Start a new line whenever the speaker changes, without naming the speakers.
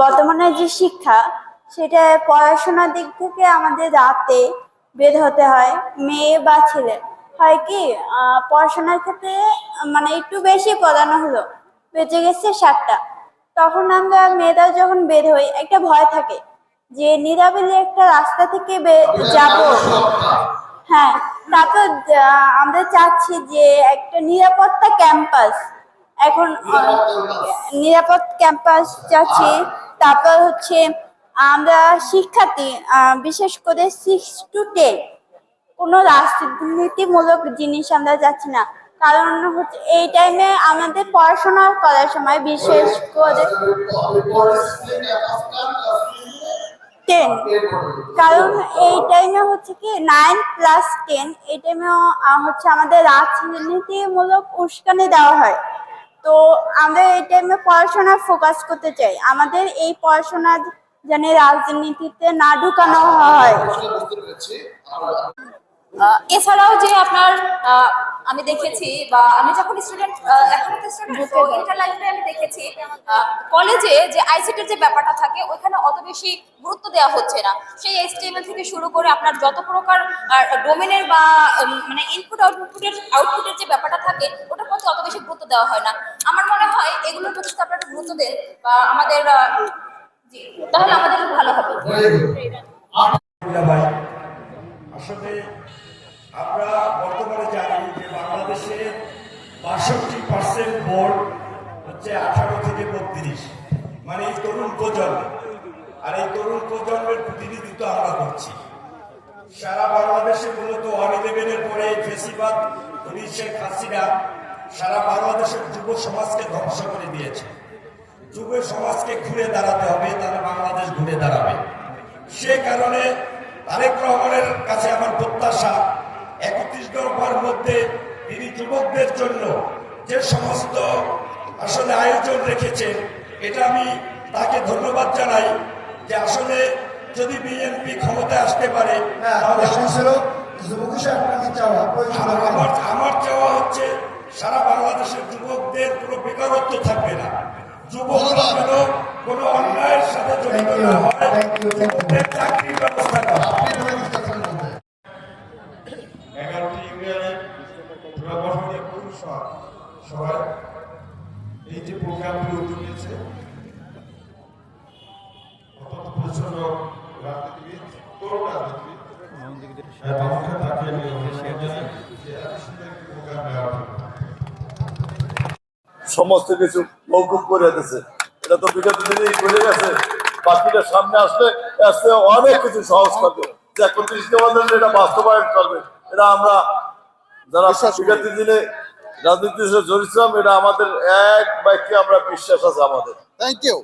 বর্তমানে যে শিক্ষা, সেটা পড়াশোনার দিক থেকে আমাদের রাতে বের হতে হয়, মেয়ে বা ছেলে। হয় কি পড়াশোনার ক্ষেত্রে মানে একটু বেশি পড়ানো হলো, বেঁচে গেছে সাতটা। তখন আমরা মেয়েরা যখন বের হই, একটা ভয় থাকে যে নিরাবিলি একটা রাস্তা থেকে যাব। হ্যাঁ তারপর আমরা চাচ্ছি যে একটা নিরাপত্তা ক্যাম্পাস এখন নিরাপদ ক্যাম্পাস চাচ্ছি তারপর হচ্ছে আমরা শিক্ষার্থী বিশেষ করে সিক্স টু টেন কোনো রাজনীতিমূলক জিনিস আমরা যাচ্ছি না। কারণ হচ্ছে এই টাইমে আমাদের পড়াশোনা করার সময় বিশেষ করে টেন কারণ এই টাইমে হচ্ছে কি নাইন প্লাস টেন এই টাইমে হচ্ছে আমাদের রাজনীতিমূলক উস্কানি দেওয়া হয়। তো আমরা এই টাইমে পড়াশোনা ফোকাস করতে চাই। আমাদের এই পড়াশোনা যেন রাজনীতিতে না ঢুকানো হয়।
এছাড়াও যে আপনার আমি দেখেছি বা আমি যখন স্টুডেন্ট এখন স্টুডেন্ট ইন্টার লাইফে আমি দেখেছি কলেজে যে আইসিটির যে ব্যাপারটা থাকে, ওইখানে অত বেশি গুরুত্ব দেওয়া হচ্ছে না। সেই এসটিএমএল থেকে শুরু করে আপনার যত প্রকার ডোমেনের বা মানে ইনপুট আউটপুটের আউটপুটের যে ব্যাপারটা থাকে, ওটার প্রতি অত বেশি গুরুত্ব দেওয়া হয় না। আমার মনে হয় এগুলোর প্রতি যদি আপনারা গুরুত্ব দেন, বা আমাদের তাহলে আমাদের ভালো হবে।
আসলে আমরা বর্তমানে জানি যে বাংলাদেশে বাষট্টি পার্সেন্ট ভোট হচ্ছে আঠারো থেকে বত্রিশ। মানে এই তরুণ প্রজন্ম। আর এই তরুণ প্রজন্মের প্রতিনিধিত্ব আমরা করছি। সারা বাংলাদেশে মূলত ওয়ান ইলেভেনের পরে ফেসিবাদ শেখ হাসিনা সারা বাংলাদেশের যুব সমাজকে ধ্বংস করে দিয়েছে। যুব সমাজকে ঘুরে দাঁড়াতে হবে, তাহলে বাংলাদেশ ঘুরে দাঁড়াবে। সে কারণে তারেক রহমানের কাছে আমার প্রত্যাশা, একত্রিশ দফার মধ্যে তিনি যুবকদের জন্য যে সমস্ত আসলে আয়োজন রেখেছে। এটা আমি তাকে ধন্যবাদ জানাই যে আসলে যদি বিএনপি ক্ষমতায় আসতে পারে
হ্যাঁ প্রয়োজন
আমার চাওয়া হচ্ছে সারা বাংলাদেশের যুবকদের কোনো বেকারত্ব থাকবে না। যুবকরা যেন কোনো অন্যায়ের সাথে জড়িত না হয় চাকরির ব্যবস্থা করা। এগারোটি ইউনিয়নের সবাই এই যে প্রোগ্রামটি উদ্যোগ নিয়েছে অত্যন্ত পরিচ্ছন্ন রাজনীতিবিদ তরুণ রাজনীতিবিদ তাকে আমি যে এত সুন্দর একটি প্রোগ্রাম নেওয়ার
সমস্ত কিছু মৌকুব করে দিয়েছে। এটা তো বিগত দিনেই করে গেছে। বাকিটা সামনে আসলে আসতে অনেক কিছু সহজ করবে। যে একত্রিশ এটা বাস্তবায়ন করবে। এটা আমরা যারা বিগত দিনে রাজনীতিতে জড়িত ছিলাম এটা আমাদের এক বাক্যে আমরা বিশ্বাস আছে আমাদের।
Thank you